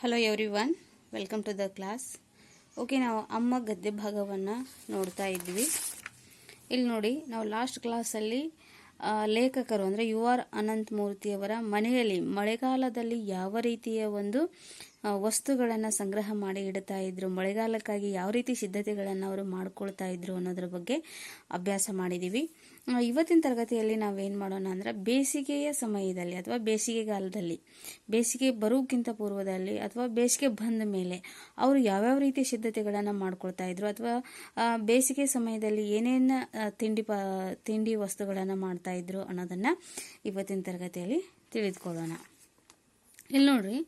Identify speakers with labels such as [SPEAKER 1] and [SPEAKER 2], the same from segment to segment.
[SPEAKER 1] Hello everyone welcome to the class okay ನಾವು ಅಮ್ಮ ಗದ್ದೆ ಭಾಗವನ್ನು ನೋಡ್ತಾ ಇದ್ವಿ. ಇಲ್ಲಿ ನೋಡಿ, ನಾವು ಲಾಸ್ಟ್ ಕ್ಲಾಸಲ್ಲಿ ಲೇಖಕರು ಅಂದರೆ ಯು ಆರ್ ಅನಂತ್ ಮೂರ್ತಿಯವರ ಮನೆಯಲ್ಲಿ ಮಳೆಗಾಲದಲ್ಲಿ ಯಾವ ರೀತಿಯ ಒಂದು ವಸ್ತುಗಳನ್ನು ಸಂಗ್ರಹ ಮಾಡಿ ಇಡ್ತಾ ಇದ್ರು. ಮಳೆಗಾಲಕ್ಕಾಗಿ ಯಾವ ರೀತಿ ಸಿದ್ಧತೆಗಳನ್ನು ಅವರು ಮಾಡ್ಕೊಳ್ತಾ ಇದ್ರು ಅನ್ನೋದ್ರ ಬಗ್ಗೆ ಅಭ್ಯಾಸ ಮಾಡಿದ್ದೀವಿ ಇವತ್ತಿನ ತರಗತಿಯಲ್ಲಿ ನಾವೇನು ಮಾಡೋಣ ಅಂದರೆ ಬೇಸಿಗೆಯ ಸಮಯದಲ್ಲಿ ಅಥವಾ ಬೇಸಿಗೆಗಾಲದಲ್ಲಿ ಬೇಸಿಗೆ ಬರೋಕ್ಕಿಂತ ಪೂರ್ವದಲ್ಲಿ ಅಥವಾ ಬೇಸಿಗೆ ಬಂದ ಮೇಲೆ ಅವರು ಯಾವ್ಯಾವ ರೀತಿ ಸಿದ್ಧತೆಗಳನ್ನು ಮಾಡ್ಕೊಳ್ತಾ ಇದ್ರು ಅಥವಾ ಬೇಸಿಗೆ ಸಮಯದಲ್ಲಿ ಏನೇನು ತಿಂಡಿ ಪ, ತಿಂಡಿ ವಸ್ತುಗಳನ್ನು ಮಾಡ್ತಾ ಇದ್ರು ಅನ್ನೋದನ್ನು ಇವತ್ತಿನ ತರಗತಿಯಲ್ಲಿ ತಿಳಿದುಕೊಳ್ಳೋಣ. ಇಲ್ಲಿ ನೋಡ್ರಿ,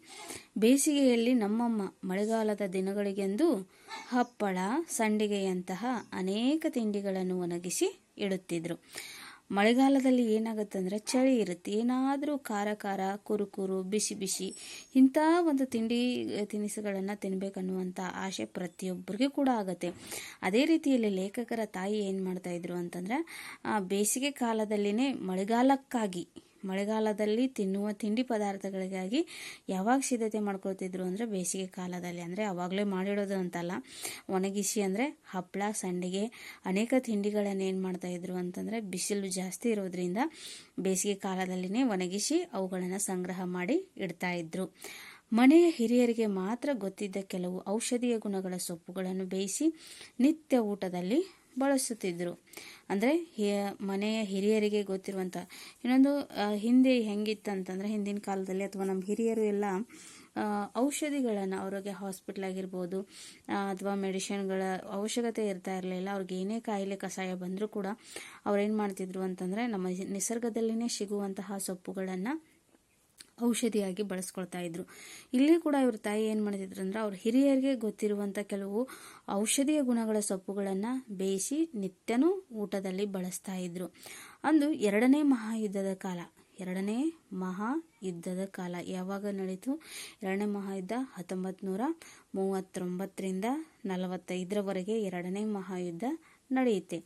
[SPEAKER 1] ಬೇಸಿಗೆಯಲ್ಲಿ ನಮ್ಮಮ್ಮ ಮಳೆಗಾಲದ ದಿನಗಳಿಗೆಂದು ಹಪ್ಪಳ, ಸಂಡಿಗೆಯಂತಹ ಅನೇಕ ತಿಂಡಿಗಳನ್ನು ಒಣಗಿಸಿ ಇಡುತ್ತಿದ್ರು. ಮಳೆಗಾಲದಲ್ಲಿ ಏನಾಗುತ್ತೆ ಅಂದ್ರೆ ಚಳಿ ಇರುತ್ತೆ. ಏನಾದರೂ ಖಾರ ಖಾರ, ಕುರುಕುರು, ಬಿಸಿ ಬಿಸಿ ಇಂಥ ಒಂದು ತಿಂಡಿ ತಿನಿಸುಗಳನ್ನು ತಿನ್ನಬೇಕನ್ನುವಂಥ ಆಸೆ ಪ್ರತಿಯೊಬ್ಬರಿಗೂ ಕೂಡ ಆಗುತ್ತೆ. ಅದೇ ರೀತಿಯಲ್ಲಿ ಲೇಖಕರ ತಾಯಿ ಏನು ಮಾಡ್ತಾಯಿದ್ರು ಅಂತಂದ್ರೆ ಬೇಸಿಗೆ ಕಾಲದಲ್ಲಿನೇ ಮಳೆಗಾಲಕ್ಕಾಗಿ ಮಳೆಗಾಲದಲ್ಲಿ ತಿನ್ನುವ ತಿಂಡಿ ಪದಾರ್ಥಗಳಿಗಾಗಿ ಯಾವಾಗ ಸಿದ್ಧತೆ ಮಾಡ್ಕೊಳ್ತಿದ್ರು ಅಂದರೆ ಬೇಸಿಗೆ ಕಾಲದಲ್ಲಿ. ಅಂದರೆ ಅವಾಗಲೇ ಮಾಡಿಡೋದು ಅಂತಲ್ಲ. ಒಣಗಿಸಿ ಅಂದರೆ ಹಪ್ಪಳ ಸಂಡಿಗೆ, ಅನೇಕ ತಿಂಡಿಗಳನ್ನು ಏನು ಮಾಡ್ತಾಯಿದ್ರು ಅಂತಂದರೆ ಬಿಸಿಲು ಜಾಸ್ತಿ ಇರೋದ್ರಿಂದ ಬೇಸಿಗೆ ಕಾಲದಲ್ಲಿನೇ ಒಣಗಿಸಿ ಅವುಗಳನ್ನು ಸಂಗ್ರಹ ಮಾಡಿ ಇಡ್ತಾ ಇದ್ರು. ಮನೆಯ ಹಿರಿಯರಿಗೆ ಮಾತ್ರ ಗೊತ್ತಿದ್ದ ಕೆಲವು ಔಷಧೀಯ ಗುಣಗಳ ಸೊಪ್ಪುಗಳನ್ನು ಬೇಯಿಸಿ ನಿತ್ಯ ಊಟದಲ್ಲಿ ಬಳಸುತ್ತಿದ್ದರು. ಅಂದರೆ ಮನೆಯ ಹಿರಿಯರಿಗೆ ಗೊತ್ತಿರುವಂಥ ಇನ್ನೊಂದು ಹಿಂದೆ ಹೆಂಗಿತ್ತಂತಂದರೆ, ಹಿಂದಿನ ಕಾಲದಲ್ಲಿ ಅಥವಾ ನಮ್ಮ ಹಿರಿಯರು ಎಲ್ಲ ಔಷಧಿಗಳನ್ನು ಅವ್ರಿಗೆ ಹಾಸ್ಪಿಟ್ಲ್ ಆಗಿರ್ಬೋದು ಅಥವಾ ಮೆಡಿಷನ್ಗಳ ಅವಶ್ಯಕತೆ ಇರ್ತಾ ಇರಲಿಲ್ಲ, ಅವ್ರಿಗೆ ಏನೇ ಕಾಯಿಲೆ ಕಷಾಯ ಬಂದರೂ ಕೂಡ ಅವ್ರೇನು ಮಾಡ್ತಿದ್ರು ಅಂತಂದರೆ, ನಮ್ಮ ನಿಸರ್ಗದಲ್ಲಿನೇ ಸಿಗುವಂತಹ ಸೊಪ್ಪುಗಳನ್ನು ಔಷಧಿಯಾಗಿ ಬಳಸ್ಕೊಳ್ತಾ ಇದ್ರು. ಇಲ್ಲಿ ಕೂಡ ಇವ್ರ ತಾಯಿ ಏನು ಮಾಡ್ತಿದ್ರು ಅಂದ್ರೆ ಅವ್ರ ಹಿರಿಯರಿಗೆ ಗೊತ್ತಿರುವಂಥ ಕೆಲವು ಔಷಧೀಯ ಗುಣಗಳ ಸೊಪ್ಪುಗಳನ್ನು ಬೇಯಿಸಿ ನಿತ್ಯನೂ ಊಟದಲ್ಲಿ ಬಳಸ್ತಾ ಇದ್ರು. ಅಂದು ಎರಡನೇ ಮಹಾಯುದ್ಧದ ಕಾಲ, ಎರಡನೇ ಮಹಾಯುದ್ಧದ ಕಾಲ ಯಾವಾಗ ನಡೀತು? ಎರಡನೇ ಮಹಾಯುದ್ಧ ಹತ್ತೊಂಬತ್ತು ನೂರ ಮೂವತ್ತೊಂಬತ್ತರಿಂದ ನಲವತ್ತೈದರವರೆಗೆ ಎರಡನೇ ಮಹಾಯುದ್ಧ ನಡೆಯುತ್ತೆ.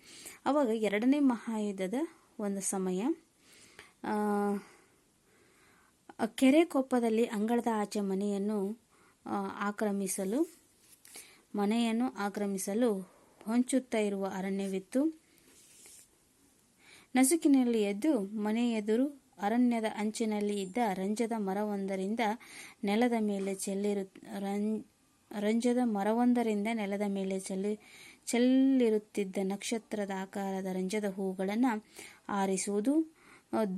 [SPEAKER 1] ಅವಾಗ ಎರಡನೇ ಮಹಾಯುದ್ಧದ ಒಂದು ಸಮಯ ಕೆರೆ ಕೊಪ್ಪದಲ್ಲಿ ಅಂಗಳದ ಆಚೆ ಮನೆಯನ್ನು ಆಕ್ರಮಿಸಲು ಮನೆಯನ್ನು ಆಕ್ರಮಿಸಲು ಹೊಂಚುತ್ತಾ ಇರುವ ಅರಣ್ಯವಿತ್ತು. ನಸುಕಿನಲ್ಲಿ ಎದ್ದು ಮನೆ ಎದುರು ಅರಣ್ಯದ ಅಂಚಿನಲ್ಲಿ ಇದ್ದ ರಂಜದ ಮರವೊಂದರಿಂದ ನೆಲದ ಮೇಲೆ ಚೆಲ್ಲಿರು ರಂಜದ ಮರವೊಂದರಿಂದ ನೆಲದ ಮೇಲೆ ಚೆಲ್ಲಿ, ಚೆಲ್ಲಿರುತ್ತಿದ್ದ ನಕ್ಷತ್ರದ ಆಕಾರದ ರಂಜದ ಹೂಗಳನ್ನು ಆರಿಸುವುದು.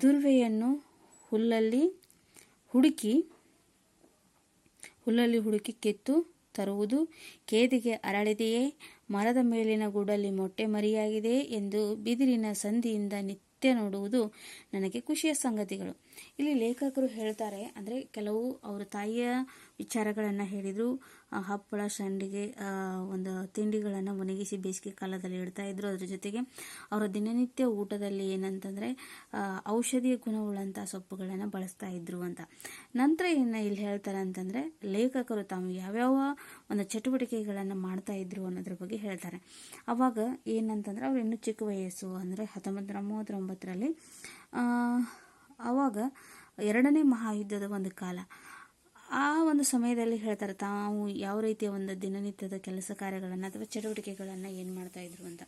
[SPEAKER 1] ದುರ್ವೆಯನ್ನು ಹುಲ್ಲಲ್ಲಿ ಹುಡುಕಿ, ಹುಲ್ಲಲ್ಲಿ ಹುಡುಕಿ ಕಿತ್ತು ತರುವುದು. ಕೇದಿಗೆ ಅರಳಿದೆಯೇ, ಮರದ ಮೇಲಿನ ಗೂಡಲ್ಲಿ ಮೊಟ್ಟೆ ಮರಿಯಾಗಿದೆ ಎಂದು ಬಿದಿರಿನ ಸಂಧಿಯಿಂದ ನಿತ್ಯ ನೋಡುವುದು ನನಗೆ ಖುಷಿಯ ಸಂಗತಿಗಳು. ಇಲ್ಲಿ ಲೇಖಕರು ಹೇಳ್ತಾರೆ, ಅಂದರೆ ಕೆಲವು ಅವರ ತಾಯಿಯ ವಿಚಾರಗಳನ್ನು ಹೇಳಿದರು. ಹಪ್ಪಳ, ಸಂಡಿಗೆ ಒಂದು ತಿಂಡಿಗಳನ್ನು ಒಣಗಿಸಿ ಬೇಸಿಗೆ ಕಾಲದಲ್ಲಿ ಇಡ್ತಾ ಇದ್ರು. ಅದ್ರ ಜೊತೆಗೆ ಅವರ ದಿನನಿತ್ಯ ಊಟದಲ್ಲಿ ಏನಂತಂದರೆ ಔಷಧೀಯ ಗುಣವುಳ್ಳಂಥ ಸೊಪ್ಪುಗಳನ್ನು ಬಳಸ್ತಾ ಇದ್ರು ಅಂತ. ನಂತರ ಏನು ಇಲ್ಲಿ ಹೇಳ್ತಾರೆ ಅಂತಂದರೆ, ಲೇಖಕರು ತಾವು ಯಾವ್ಯಾವ ಒಂದು ಚಟುವಟಿಕೆಗಳನ್ನು ಮಾಡ್ತಾ ಇದ್ರು ಅನ್ನೋದ್ರ ಬಗ್ಗೆ ಹೇಳ್ತಾರೆ. ಅವಾಗ ಏನಂತಂದ್ರೆ, ಅವ್ರು ಇನ್ನೂ ಚಿಕ್ಕ ವಯಸ್ಸು, ಅಂದರೆ ಹತ್ತೊಂಬತ್ತು ನೂರ ಮೂವತ್ತೊಂಬತ್ತರಲ್ಲಿ ಆವಾಗ ಎರಡನೇ ಮಹಾಯುದ್ಧದ ಒಂದು ಕಾಲ. ಆ ಒಂದು ಸಮಯದಲ್ಲಿ ಹೇಳ್ತಾರೆ, ತಾವು ಯಾವ ರೀತಿಯ ಒಂದು ದಿನನಿತ್ಯದ ಕೆಲಸ ಕಾರ್ಯಗಳನ್ನು ಅಥವಾ ಚಟುವಟಿಕೆಗಳನ್ನು ಏನು ಮಾಡ್ತಾ ಇದ್ರು ಅಂತ.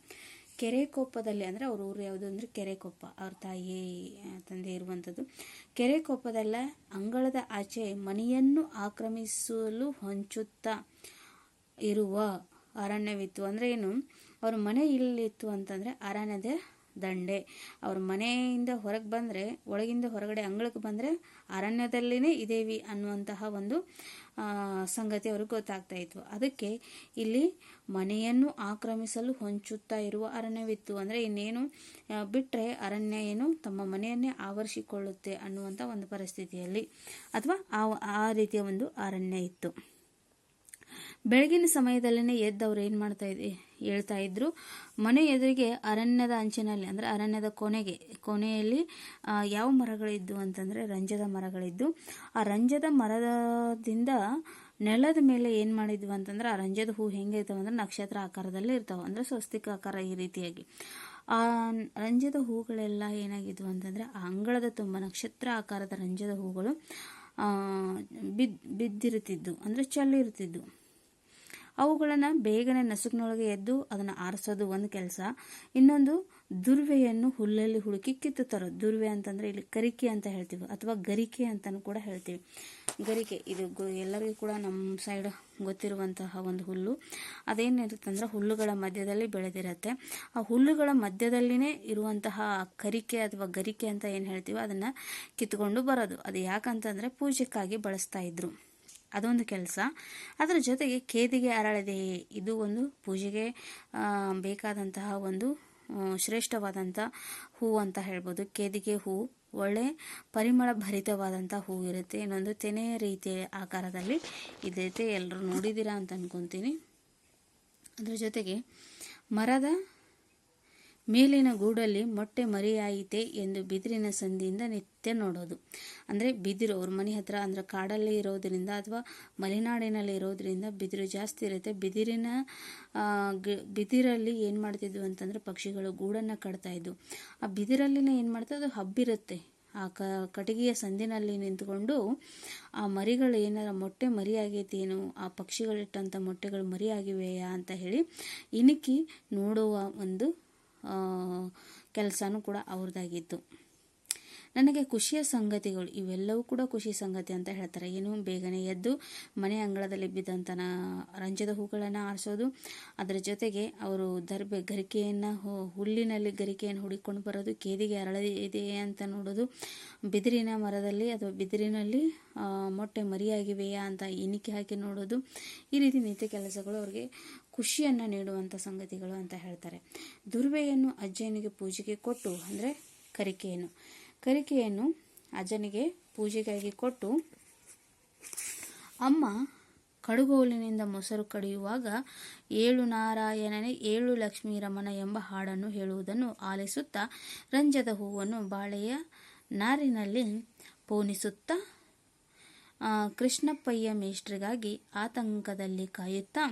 [SPEAKER 1] ಕೆರೆಕೊಪ್ಪದಲ್ಲಿ ಅಂದರೆ ಅವ್ರ ಊರು ಯಾವುದು ಅಂದರೆ ಕೆರೆಕೊಪ್ಪ ಅವ್ರ ತಾಯಿ ತಂದೆ ಇರುವಂಥದ್ದು. ಕೆರೆಕೊಪ್ಪದಲ್ಲ ಅಂಗಳದ ಆಚೆ ಮನೆಯನ್ನು ಆಕ್ರಮಿಸಲು ಹೊಂಚುತ್ತಾ ಇರುವ ಅರಣ್ಯವಿತ್ತು. ಅಂದರೆ ಏನು? ಅವ್ರ ಮನೆ ಇಲ್ಲಿತ್ತು ಅಂತಂದರೆ ಅರಣ್ಯದ ದಂಡೆ. ಅವ್ರ ಮನೆಯಿಂದ ಹೊರಗೆ ಬಂದರೆ, ಒಳಗಿಂದ ಹೊರಗಡೆ ಅಂಗಳಕ್ಕೆ ಬಂದರೆ ಅರಣ್ಯದಲ್ಲಿನೇ ಇದೇವಿ ಅನ್ನುವಂತಹ ಒಂದು ಸಂಗತಿ ಅವ್ರಿಗೆ ಗೊತ್ತಾಗ್ತಾ ಇತ್ತು. ಅದಕ್ಕೆ ಇಲ್ಲಿ ಮನೆಯನ್ನು ಆಕ್ರಮಿಸಲು ಹೊಂಚುತ್ತಾ ಇರುವ ಅರಣ್ಯವಿತ್ತು. ಅಂದರೆ ಇನ್ನೇನು ಬಿಟ್ಟರೆ ಅರಣ್ಯ ಏನು ತಮ್ಮ ಮನೆಯನ್ನೇ ಆವರಿಸಿಕೊಳ್ಳುತ್ತೆ ಅನ್ನುವಂಥ ಒಂದು ಪರಿಸ್ಥಿತಿಯಲ್ಲಿ ಅಥವಾ ಆ ಆ ರೀತಿಯ ಒಂದು ಅರಣ್ಯ ಇತ್ತು. ಬೆಳಗಿನ ಸಮಯದಲ್ಲೇ ಎದ್ದು ಅವ್ರು ಏನು ಮಾಡ್ತಾ ಇದ್ದೆ ಹೇಳ್ತಾ ಇದ್ರು. ಮನೆ ಎದುರಿಗೆ ಅರಣ್ಯದ ಅಂಚಿನಲ್ಲಿ ಅಂದರೆ ಅರಣ್ಯದ ಕೊನೆಗೆ ಕೊನೆಯಲ್ಲಿ ಯಾವ ಮರಗಳಿದ್ದು ಅಂತಂದರೆ ರಂಜದ ಮರಗಳಿದ್ದು. ಆ ರಂಜದ ಮರದಿಂದ ನೆಲದ ಮೇಲೆ ಏನು ಮಾಡಿದ್ವು ಅಂತಂದ್ರೆ ಆ ರಂಜದ ಹೂ ಹೆಂಗೆ ಅಂದ್ರೆ ನಕ್ಷತ್ರ ಆಕಾರದಲ್ಲಿ ಇರ್ತಾವೆ ಅಂದ್ರೆ ಸ್ವಸ್ತಿಕ ಆಕಾರ ಈ ರೀತಿಯಾಗಿ. ಆ ರಂಜದ ಹೂಗಳೆಲ್ಲ ಏನಾಗಿದ್ವು ಅಂತಂದರೆ ಆ ಅಂಗಳದ ತುಂಬ ನಕ್ಷತ್ರ ಆಕಾರದ ರಂಜದ ಹೂಗಳು ಆ, ಬಿದ್ ಬಿದ್ದಿರುತ್ತಿದ್ದು ಅಂದರೆ ಚೆಲ್ಲಿರುತ್ತಿದ್ದು ಅವುಗಳನ್ನು ಬೇಗನೆ ನಸುಕಿನೊಳಗೆ ಎದ್ದು ಅದನ್ನು ಆರಿಸೋದು ಒಂದು ಕೆಲಸ. ಇನ್ನೊಂದು, ದುರ್ವೆಯನ್ನು ಹುಲ್ಲಲ್ಲಿ ಹುಡುಕಿ ಕಿತ್ತು ತರೋದು ದುರ್ವೆ ಅಂತಂದರೆ ಇಲ್ಲಿ ಕರಿಕೆ ಅಂತ ಹೇಳ್ತೀವಿ, ಅಥವಾ ಗರಿಕೆ ಅಂತಲೂ ಕೂಡ ಹೇಳ್ತೀವಿ. ಗರಿಕೆ, ಇದು ಎಲ್ಲರಿಗೂ ಕೂಡ ನಮ್ಮ ಸೈಡ್ ಗೊತ್ತಿರುವಂತಹ ಒಂದು ಹುಲ್ಲು. ಅದೇನಿರುತ್ತಂದ್ರೆ ಹುಲ್ಲುಗಳ ಮಧ್ಯದಲ್ಲಿ ಬೆಳೆದಿರುತ್ತೆ. ಆ ಹುಲ್ಲುಗಳ ಮಧ್ಯದಲ್ಲಿನೇ ಇರುವಂತಹ ಕರಿಕೆ ಅಥವಾ ಗರಿಕೆ ಅಂತ ಏನು ಹೇಳ್ತೀವಿ ಅದನ್ನು ಕಿತ್ಕೊಂಡು ಬರೋದು. ಅದು ಯಾಕಂತಂದರೆ ಪೂಜೆಕ್ಕಾಗಿ ಬಳಸ್ತಾ ಇದ್ರು. ಅದೊಂದು ಕೆಲಸ. ಅದರ ಜೊತೆಗೆ ಕೇದಿಗೆ ಅರಳದೆ. ಇದು ಒಂದು ಪೂಜೆಗೆ ಬೇಕಾದಂತಹ ಒಂದು ಶ್ರೇಷ್ಠವಾದಂಥ ಹೂವು ಅಂತ ಹೇಳ್ಬೋದು. ಕೇದಿಗೆ ಹೂ, ಒಳ್ಳೆ ಪರಿಮಳ ಭರಿತವಾದಂಥ ಹೂವು ಇರುತ್ತೆ. ಇನ್ನೊಂದು ತೆನೆಯ ರೀತಿಯ ಆಕಾರದಲ್ಲಿ ಇದೈತೆ. ಎಲ್ಲರೂ ನೋಡಿದ್ದೀರಾ ಅಂತ ಅಂದ್ಕೊತೀನಿ ಅದ್ರ ಜೊತೆಗೆ ಮರದ ಮೇಲಿನ ಗೂಡಲ್ಲಿ ಮೊಟ್ಟೆ ಮರಿಯಾಯಿತೆ ಎಂದು ಬಿದಿರಿನ ಸಂದಿಯಿಂದ ನಿತ್ಯ ನೋಡೋದು. ಅಂದರೆ ಬಿದಿರು ಅವ್ರ ಮನೆ ಹತ್ರ ಅಂದರೆ ಕಾಡಲ್ಲಿ ಇರೋದ್ರಿಂದ ಅಥವಾ ಮಲೆನಾಡಿನಲ್ಲಿ ಇರೋದರಿಂದ ಬಿದಿರು ಜಾಸ್ತಿ ಇರುತ್ತೆ. ಬಿದಿರಿನ ಬಿದಿರಲ್ಲಿ ಏನು ಮಾಡ್ತಿದ್ವು ಅಂತಂದರೆ ಪಕ್ಷಿಗಳು ಗೂಡನ್ನು ಕಟ್ತಾ ಆ ಬಿದಿರಲ್ಲಿನೇ ಏನು ಮಾಡ್ತದೆ ಅದು ಹಬ್ಬಿರುತ್ತೆ. ಆ ಕ, ಕಟ್ಟಿಗೆಯ ಸಂದಿನಲ್ಲಿ ನಿಂತ್ಕೊಂಡು ಆ ಮರಿಗಳು ಏನಾರ ಮೊಟ್ಟೆ ಮರಿಯಾಗೈತೇನು, ಆ ಪಕ್ಷಿಗಳಿಟ್ಟಂಥ ಮೊಟ್ಟೆಗಳು ಮರಿಯಾಗಿವೆಯಾ ಅಂತ ಹೇಳಿ ಇಣುಕಿ ನೋಡುವ ಒಂದು ಕೆಲಸನೂ ಕೂಡ ಅವ್ರದ್ದಾಗಿತ್ತು ನನಗೆ ಖುಷಿಯ ಸಂಗತಿಗಳು, ಇವೆಲ್ಲವೂ ಕೂಡ ಖುಷಿ ಸಂಗತಿ ಅಂತ ಹೇಳ್ತಾರೆ. ಏನು, ಬೇಗನೆ ಎದ್ದು ಮನೆ ಅಂಗಳದಲ್ಲಿ ಬಿದ್ದಂಥ ರಂಜದ ಹೂಗಳನ್ನು ಆರಿಸೋದು. ಅದರ ಜೊತೆಗೆ ಅವರು ದರ್ಬೆ ಗರಿಕೆಯನ್ನು ಹುಲ್ಲಿನಲ್ಲಿ ಗರಿಕೆಯನ್ನು ಹುಡಿಕೊಂಡು ಬರೋದು, ಕೇದಿಗೆ ಅರಳಿದೆ ಅಂತ ನೋಡೋದು. ಬಿದಿರಿನ ಮರದಲ್ಲಿ ಅಥವಾ ಬಿದಿರಿನಲ್ಲಿ ಮೊಟ್ಟೆ ಮರಿಯಾಗಿವೆಯಾ ಅಂತ ಎಣಿಕೆ ಹಾಕಿ ನೋಡೋದು. ಈ ರೀತಿ ನಿತ್ಯ ಕೆಲಸಗಳು ಅವರಿಗೆ ಖುಷಿಯನ್ನು ನೀಡುವಂಥ ಸಂಗತಿಗಳು ಅಂತ ಹೇಳ್ತಾರೆ. ದುರ್ವೆಯನ್ನು ಅಜ್ಜನಿಗೆ ಪೂಜೆಗೆ ಕೊಟ್ಟು ಅಂದರೆ ಕರಿಕೆಯನ್ನು. ಕರಿಕೆಯನ್ನು ಅಜ್ಜನಿಗೆ ಪೂಜೆಗಾಗಿ ಕೊಟ್ಟು ಅಮ್ಮ ಕಡುಗೋಲಿನಿಂದ ಮೊಸರು ಕಡಿಯುವಾಗ ಏಳು ನಾರಾಯಣನೇ ಏಳು ಲಕ್ಷ್ಮೀ ರಮಣ ಎಂಬ ಹಾಡನ್ನು ಹೇಳುವುದನ್ನು ಆಲಿಸುತ್ತಾ ರಂಜದ ಹೂವನ್ನು ಬಾಳೆಯ ನಾರಿನಲ್ಲಿ ಪೋಣಿಸುತ್ತಾ ಕೃಷ್ಣಪ್ಪಯ್ಯ ಮೇಷ್ಟ್ರಿಗಾಗಿ ಆತಂಕದಲ್ಲಿ ಕಾಯುತ್ತಾ,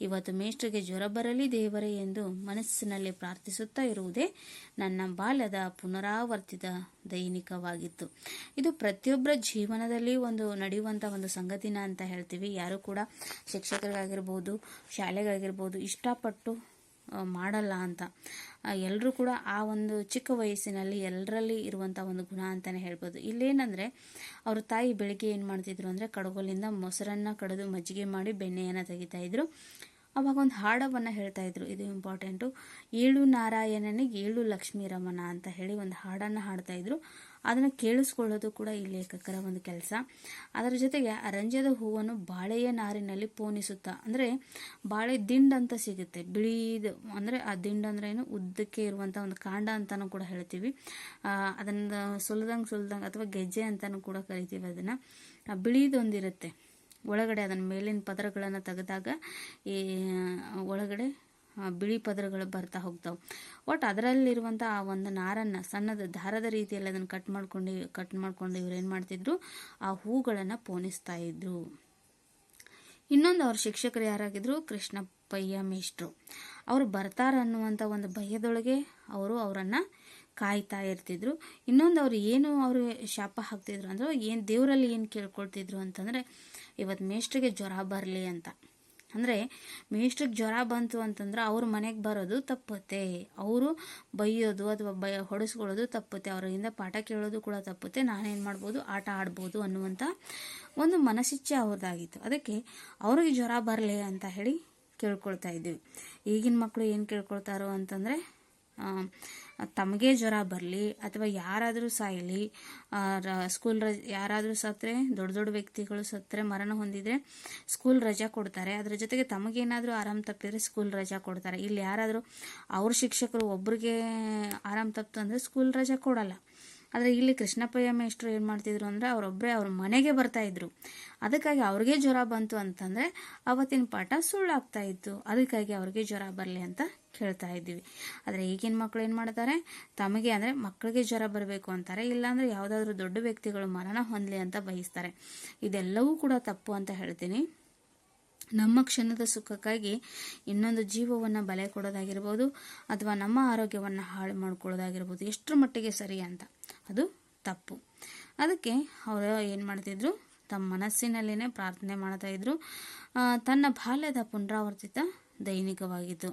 [SPEAKER 1] ಇವತ್ತು ಮೇಷ್ಟ್ರಿಗೆ ಜ್ವರ ಬರಲಿ ದೇವರೇ ಎಂದು ಮನಸ್ಸಿನಲ್ಲಿ ಪ್ರಾರ್ಥಿಸುತ್ತಾ ಇರುವುದೇ ನನ್ನ ಬಾಲ್ಯದ ಪುನರಾವರ್ತಿತ ದೈನಿಕವಾಗಿತ್ತು. ಇದು ಪ್ರತಿಯೊಬ್ಬರ ಜೀವನದಲ್ಲಿ ಒಂದು ನಡೆಯುವಂಥ ಒಂದು ಸಂಗತಿನ ಅಂತ ಹೇಳ್ತೀವಿ. ಯಾರು ಕೂಡ ಶಿಕ್ಷಕರಿಗಾಗಿರ್ಬೋದು, ಶಾಲೆಗಾಗಿರ್ಬೋದು, ಇಷ್ಟಪಟ್ಟು ಮಾಡಲ್ಲ ಅಂತ. ಎಲ್ಲರೂ ಕೂಡ ಆ ಒಂದು ಚಿಕ್ಕ ವಯಸ್ಸಿನಲ್ಲಿ ಎಲ್ಲರಲ್ಲಿ ಇರುವಂಥ ಒಂದು ಗುಣ ಅಂತಲೇ ಹೇಳ್ಬೋದು. ಇಲ್ಲೇನಂದರೆ, ಅವ್ರ ತಾಯಿ ಬೆಳಿಗ್ಗೆ ಏನು ಮಾಡ್ತಿದ್ರು ಅಂದರೆ ಕಡಗೋಲಿಂದ ಮೊಸರನ್ನು ಕಡಿದು ಮಜ್ಜಿಗೆ ಮಾಡಿ ಬೆಣ್ಣೆಯನ್ನು ತೆಗಿತಾಯಿದ್ರು ಅವಾಗ ಒಂದು ಹಾಡವನ್ನು ಹೇಳ್ತಾ ಇದ್ರು. ಇದು ಇಂಪಾರ್ಟೆಂಟು ಏಳು ನಾರಾಯಣನಿಗೆ ಏಳು ಲಕ್ಷ್ಮೀ ರಮಣ ಅಂತ ಹೇಳಿ ಒಂದು ಹಾಡನ್ನು ಹಾಡ್ತಾ ಇದ್ರು. ಅದನ್ನು ಕೇಳಿಸ್ಕೊಳ್ಳೋದು ಕೂಡ ಈ ಲೇಖಕರ ಒಂದು ಕೆಲಸ. ಅದರ ಜೊತೆಗೆ ಆ ರಂಜದ ಹೂವನ್ನು ಬಾಳೆಯ ನಾರಿನಲ್ಲಿ ಪೋಣಿಸುತ್ತಾ, ಅಂದರೆ ಬಾಳೆ ದಿಂಡ್ ಅಂತ ಸಿಗುತ್ತೆ, ಬಿಳಿದು, ಅಂದರೆ ಆ ದಿಂಡ್ ಅಂದ್ರೆ ಏನು, ಉದ್ದಕ್ಕೆ ಇರುವಂಥ ಒಂದು ಕಾಂಡ ಅಂತಾನೂ ಕೂಡ ಹೇಳ್ತೀವಿ. ಅದನ್ನು ಸುಲದಂಗೆ ಸುಲದಂಗೆ ಅಥವಾ ಗೆಜ್ಜೆ ಅಂತಾನೂ ಕೂಡ ಕರಿತೀವಿ ಅದನ್ನು. ಬಿಳಿದೊಂದಿರುತ್ತೆ ಒಳಗಡೆ ಅದನ್ನ ಮೇಲಿನ ಪದರಗಳನ್ನು ತೆಗೆದಾಗ ಈ ಒಳಗಡೆ ಬಿಳಿ ಪದರಗಳು ಬರ್ತಾ ಹೋಗ್ತಾವೆ. ಒಟ್ಟು ಅದರಲ್ಲಿರುವಂಥ ಆ ಒಂದು ನಾರನ್ನು, ಸಣ್ಣದ ದಾರದ ರೀತಿಯಲ್ಲಿ ಅದನ್ನು ಕಟ್ ಮಾಡ್ಕೊಂಡು ಕಟ್ ಮಾಡ್ಕೊಂಡು ಇವ್ರು ಏನು ಮಾಡ್ತಿದ್ರು? ಆ ಹೂಗಳನ್ನು ಪೋಣಿಸ್ತಾ ಇದ್ರು. ಇನ್ನೊಂದು ಅವ್ರ ಶಿಕ್ಷಕರು ಯಾರಾಗಿದ್ರು? ಕೃಷ್ಣಪ್ಪಯ್ಯ ಮೇಷ್ಟ್ರು. ಅವರು ಬರ್ತಾರ ಅನ್ನುವಂಥ ಒಂದು ಭಯದೊಳಗೆ ಅವರು ಅವರನ್ನು ಕಾಯ್ತಾ ಇರ್ತಿದ್ರು. ಇನ್ನೊಂದು ಅವ್ರು ಏನು ಅವರು ಶಾಪ ಹಾಕ್ತಿದ್ರು ಅಂದ್ರೆ, ಏನು ದೇವರಲ್ಲಿ ಏನು ಕೇಳ್ಕೊಳ್ತಿದ್ರು ಅಂತಂದರೆ ಇವತ್ತು ಮೇಷ್ಟ್ರಿಗೆ ಜ್ವರ ಬರಲಿ ಅಂತ. ಅಂದರೆ ಮೇಷ್ಟ್ರಿಗೆ ಜ್ವರ ಬಂತು ಅಂತಂದ್ರೆ ಅವ್ರ ಮನೆಗೆ ಬರೋದು ತಪ್ಪುತ್ತೆ. ಅವರು ಬೈಯೋದು ಅಥವಾ ಬಯ ಹೊಡೆಸ್ಕೊಳ್ಳೋದು ತಪ್ಪುತ್ತೆ. ಅವರಿಂದ ಪಾಠ ಕೇಳೋದು ಕೂಡ ತಪ್ಪುತ್ತೆ. ನಾನೇನು ಮಾಡ್ಬೋದು? ಆಟ ಆಡ್ಬೋದು ಅನ್ನುವಂಥ ಒಂದು ಮನಸ್ಸಿಚ್ಛೆ ಅವ್ರದ್ದಾಗಿತ್ತು. ಅದಕ್ಕೆ ಅವ್ರಿಗೆ ಜ್ವರ ಬರಲಿ ಅಂತ ಹೇಳಿ ಕೇಳ್ಕೊಳ್ತಾ ಇದ್ದೀವಿ. ಈಗಿನ ಮಕ್ಕಳು ಏನು ಕೇಳ್ಕೊಳ್ತಾರೋ ಅಂತಂದರೆ ತಮಗೆ ಜ್ವರ ಬರಲಿ ಅಥವಾ ಯಾರಾದರೂ ಸಾಯಲಿ ಸ್ಕೂಲ್ ರಜೆ, ಯಾರಾದರೂ ಸತ್ತರೆ, ದೊಡ್ಡ ದೊಡ್ಡ ವ್ಯಕ್ತಿಗಳು ಸತ್ತರೆ, ಮರಣ ಹೊಂದಿದರೆ ಸ್ಕೂಲ್ ರಜಾ ಕೊಡ್ತಾರೆ. ಅದರ ಜೊತೆಗೆ ತಮಗೇನಾದರೂ ಆರಾಮ್ ತಪ್ಪಿದರೆ ಸ್ಕೂಲ್ ರಜಾ ಕೊಡ್ತಾರೆ. ಇಲ್ಲಿ ಯಾರಾದರೂ ಅವ್ರ ಶಿಕ್ಷಕರು ಒಬ್ರಿಗೆ ಆರಾಮ್ ತಪ್ಪಿತು ಅಂದರೆ ಸ್ಕೂಲ್ ರಜಾ ಕೊಡಲ್ಲ. ಆದರೆ ಇಲ್ಲಿ ಕೃಷ್ಣಪ್ಪಯ್ಯ ಮೇಷ್ಟ್ರು ಏನು ಮಾಡ್ತಿದ್ರು ಅಂದರೆ ಅವರೊಬ್ಬರೇ ಅವ್ರ ಮನೆಗೆ ಬರ್ತಾ ಇದ್ರು. ಅದಕ್ಕಾಗಿ ಅವ್ರಿಗೆ ಜ್ವರ ಬಂತು ಅಂತಂದರೆ ಅವತ್ತಿನ ಪಾಠ ಸುಳ್ಳಾಗ್ತಾ ಇತ್ತು. ಅದಕ್ಕಾಗಿ ಅವ್ರಿಗೆ ಜ್ವರ ಬರಲಿ ಅಂತ ಕೇಳ್ತಾ ಇದ್ದೀವಿ. ಆದರೆ ಈಗಿನ ಮಕ್ಕಳು ಏನು ಮಾಡ್ತಾರೆ? ತಮಗೆ ಅಂದರೆ ಮಕ್ಕಳಿಗೆ ಜ್ವರ ಬರಬೇಕು ಅಂತಾರೆ, ಇಲ್ಲಾಂದರೆ ಯಾವುದಾದ್ರೂ ದೊಡ್ಡ ವ್ಯಕ್ತಿಗಳು ಮರಣ ಹೊಂದಲಿ ಅಂತ ಬಯಸ್ತಾರೆ. ಇದೆಲ್ಲವೂ ಕೂಡ ತಪ್ಪು ಅಂತ ಹೇಳ್ತೀನಿ. ನಮ್ಮ ಕ್ಷಣದ ಸುಖಕ್ಕಾಗಿ ಇನ್ನೊಂದು ಜೀವವನ್ನು ಬಲೆ ಕೊಡೋದಾಗಿರ್ಬೋದು, ಅಥವಾ ನಮ್ಮ ಆರೋಗ್ಯವನ್ನು ಹಾಳು ಮಾಡ್ಕೊಳ್ಳೋದಾಗಿರ್ಬೋದು, ಎಷ್ಟರ ಮಟ್ಟಿಗೆ ಸರಿ ಅಂತ. ಅದು ತಪ್ಪು. ಅದಕ್ಕೆ ಅವರು ಏನು ಮಾಡ್ತಿದ್ರು? ತಮ್ಮ ಮನಸ್ಸಿನಲ್ಲಿನೇ ಪ್ರಾರ್ಥನೆ ಮಾಡ್ತಾ ಇದ್ರು. ತನ್ನ ಬಾಲ್ಯದ ಪುನರಾವರ್ತಿತ ದೈನಿಕವಾಗಿತ್ತು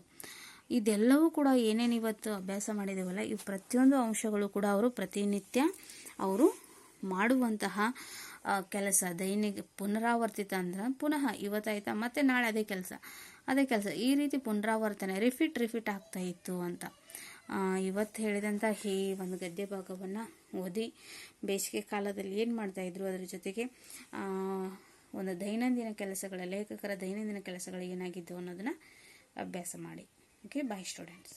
[SPEAKER 1] ಇದೆಲ್ಲವೂ ಕೂಡ ಏನೇನು ಇವತ್ತು ಅಭ್ಯಾಸ ಮಾಡಿದ್ದೀವಲ್ಲ ಇವು ಪ್ರತಿಯೊಂದು ಅಂಶಗಳು ಕೂಡ ಅವರು ಪ್ರತಿನಿತ್ಯ ಅವರು ಮಾಡುವಂತಹ ಕೆಲಸ. ದೈನಿಕ ಪುನರಾವರ್ತಿತ ಅಂದ್ರೆ ಪುನಃ ಇವತ್ತಾಯ್ತಾ ಮತ್ತೆ ನಾಳೆ ಅದೇ ಕೆಲಸ ಅದೇ ಕೆಲಸ. ಈ ರೀತಿ ಪುನರಾವರ್ತನೆ, ರಿಫಿಟ್ ರಿಫಿಟ್ ಆಗ್ತಾ ಇತ್ತು ಅಂತ. ಇವತ್ತು ಹೇಳಿದಂಥ ಈ ಒಂದು ಗದ್ಯ ಭಾಗವನ್ನು ಓದಿ ಬೇಸಿಗೆ ಕಾಲದಲ್ಲಿ ಏನು ಮಾಡ್ತಾಯಿದ್ರು ಅದರ ಜೊತೆಗೆ ಒಂದು ದೈನಂದಿನ ಕೆಲಸಗಳ, ಲೇಖಕರ ದೈನಂದಿನ ಕೆಲಸಗಳು ಏನಾಗಿದ್ದು ಅನ್ನೋದನ್ನು ಅಭ್ಯಾಸ ಮಾಡಿ. okay bye students.